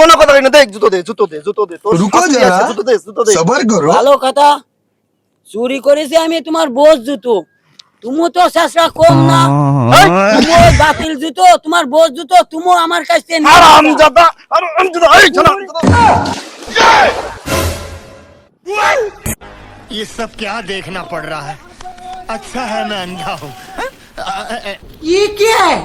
কোনো কথা কই না দেখ জুতো দে জুতো দে জুতো দে তোর রুকো শাস্তি যারা। আছে, জুতো দে জুতো দে सबर करो ভালো কথা চুরি করেছি আমি তোমার বোঝ জুতো তুমি তো শেষরা কম না এই, তুমিও বাতিল জুতো তোমার বোঝ জুতো তুমিও আমার কাছ থেকে নিয়ে আরাম যাও। জাদা আরাম জাদা এই চলো ये सब क्या देखना पड़ रहा है अच्छा है मैं अंधा हूँ ये क्या है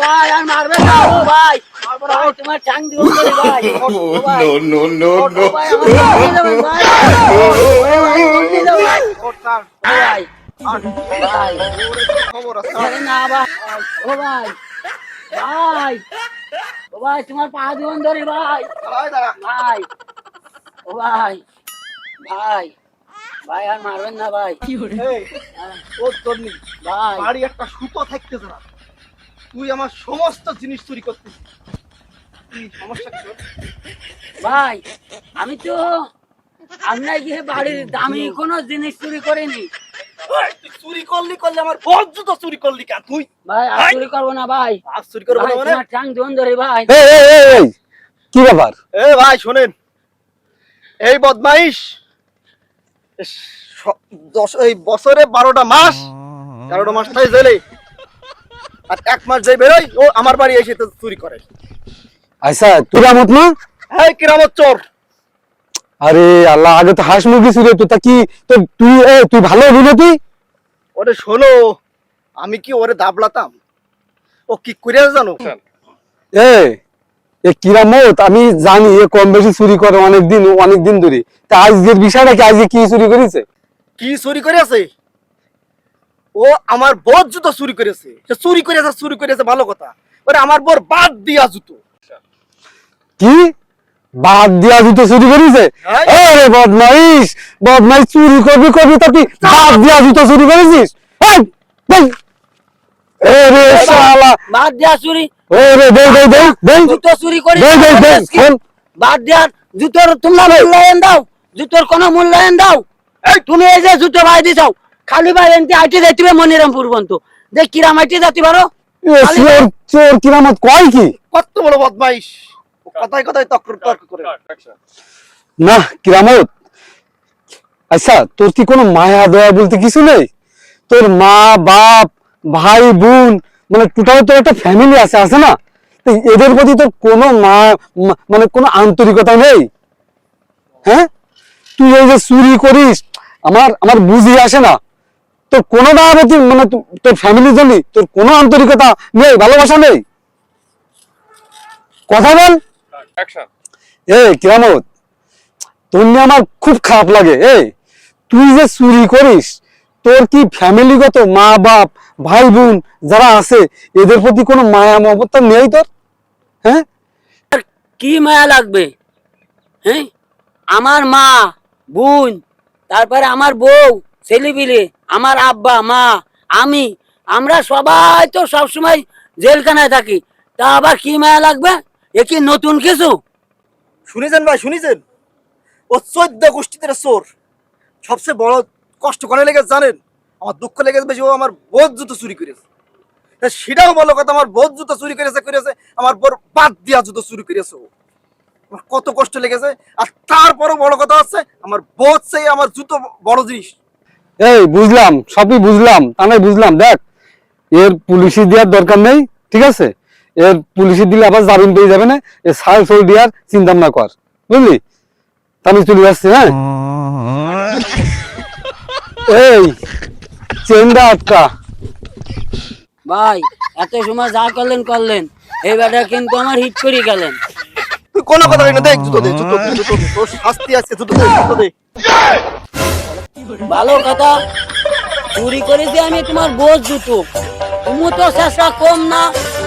ভাই আর মারবেন না না ও ও ভাই ভাই। ও ভাই তোমার পা দিন ধরে ভাই। ভাই ও ভাই ভাই ভাই আর মারবেন না ভাই। এই, ও তোর। ভাই। বাড়ি একটা সুতো থাকতেছে না। তুই আমার সমস্ত জিনিস চুরি করতেছিস কি সমস্যা ভাই আমি তো আপনার গিয়ে বাড়ির দামি কোনো জিনিস চুরি করিনি। চুরি করলি করলি আমার বল জুতো চুরি করলি কেন? তুই? ভাই আর চুরি করব না ভাই। আজ চুরি করব না মানে? ধন ধরে ভাই। এই এই এই কি ব্যাপার? এ ভাই শোনেন। এই বদমাইশ দশ এই বছরে বারোটা মাস তেরোটা মাস থাকে জেলে আর এক মাস যে বেরোয় ও আমার বাড়ি এসে তো চুরি করে। আচ্ছা তুই আমত না? এই কিরামত চোর। আরে আল্লাহ আগে তো হাঁস মুরগি ছিল তো তা কি তো তুই তুই ভালো অভিনেত্রী ওরে শোনো আমি কি ওরে দাবলাতাম? ও কি করে জানো? এ এ কিরামত? আমি জানি এ কম বেশি চুরি করে অনেক দিন অনেক দিন ধরে। তা আজকের বিষয়টা কি? আজকে কি চুরি করেছে? কি চুরি করেছে? ও আমার বোর জুতো চুরি করেছে। সে চুরি করেছে চুরি করেছে ভালো কথা। ওরে আমার বোর বাদ দিয়া জুতো। কি? বাদ দিয়া জুতো চুরি করেছে? হ্যাঁ। আরে বদমাইশ বদমাইশ চুরি করবি করবি তা তুই বাদ দিয়া জুতো চুরি করেছিস? এই, এই। এ রে শালা। বাদ দেয়া চুরি। এ দে দে দে দে জুতো চুরি করি দে দে দে বাদ দেওয়ার জুতোর তোমরা মূল্যায়ন দাও। জুতোর কোনো মূল্যায়ন দাও। এই। তুমি এই যে জুতো ভাই দিছাও খালি ভাই এনতে আইতে যাইতে মনিরামপুর পর্যন্ত। যে কিরাম আইতে যাতে পারো? চোর চোর কিরামত কয় কি? কত বড় বদমাইশ। কথায় কথায় তর্ক তর্ক করে। না কিরামত? আচ্ছা তোর কি কোনো মায়া দয়া বলতে কিছু নেই? তোর মা বাপ ভাই বোন মানে টোটাল তোর একটা ফ্যামিলি আছে আছে না? এদের প্রতি তোর কোনো মা মানে কোনো আন্তরিকতা নেই? হ্যাঁ? তুই এই যে চুরি করিস আমার আমার বুঝি আসে না। তোর কোনো না প্রতি মানে তোর ফ্যামিলির জন্য তোর কোনো আন্তরিকতা নেই ভালোবাসা নেই? কথা বল। এ কিরামত নিয়ে আমার খুব খারাপ লাগে। এ তুই যে চুরি করিস তোর কি ফ্যামিলিগত মা বাপ ভাই বোন যারা আছে এদের প্রতি কোনো মায়া মমতা নেই তোর? হ্যাঁ? কি মায়া লাগবে? হ্যাঁ? আমার মা বোন তারপরে আমার বউ ছেলেপিলে আমার আব্বা মা আমি আমরা সবাই তো সবসময় জেলখানায় থাকি। তা আবার কি মায়া লাগবে? এ কি নতুন কিছু? শুনেছেন ভাই শুনেছেন? ও চোদ্দ গোষ্ঠীতে চোর। সবচেয়ে বড় কষ্ট করে লেগে জানেন? আমার দুঃখ লেগেছে বেশি ও আমার বোধ জুতো চুরি করেছে। সেটাও বলো কথা আমার বোধ জুতো চুরি করেছে করেছে আমার বোর বাদ দিয়া জুতো চুরি করেছে ও। আমার কত কষ্ট লেগেছে আর তারপরও বড় কথা হচ্ছে আমার বোধ সেই আমার জুতো বড় জিনিস। এই বুঝলাম সবই বুঝলাম তা বুঝলাম দেখ এর পুলিশি দেওয়ার দরকার নেই ঠিক আছে? এর পুলিশি দিলে আবার জামিন পেয়ে যাবে না? এর সাল সোল দেওয়ার চিন্তা ভাবনা কর। বুঝলি? আমি চলে যাচ্ছি হ্যাঁ? এই চেন্দা আটকা ভাই এত সময় যা করলেন করলেন। এই বেটা কিন্তু আমার হিট করে গেলেন। তুই কোনো কথা কই না দেখ জুতো দে জুতো দে জুতো তোর শাস্তি আছে জুতো দে জুতো দে। ভালো কথা চুরি করেছি আমি তোমার বোঝ জুতো। তুমি তো চেষ্টা কম না।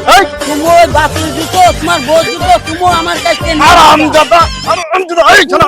এই তুমি ওই বাপুর জুতো তোমার বউ জুতো তুমি আমার কাছে আরাম দাদা আরাম দাদা এই ছাড়া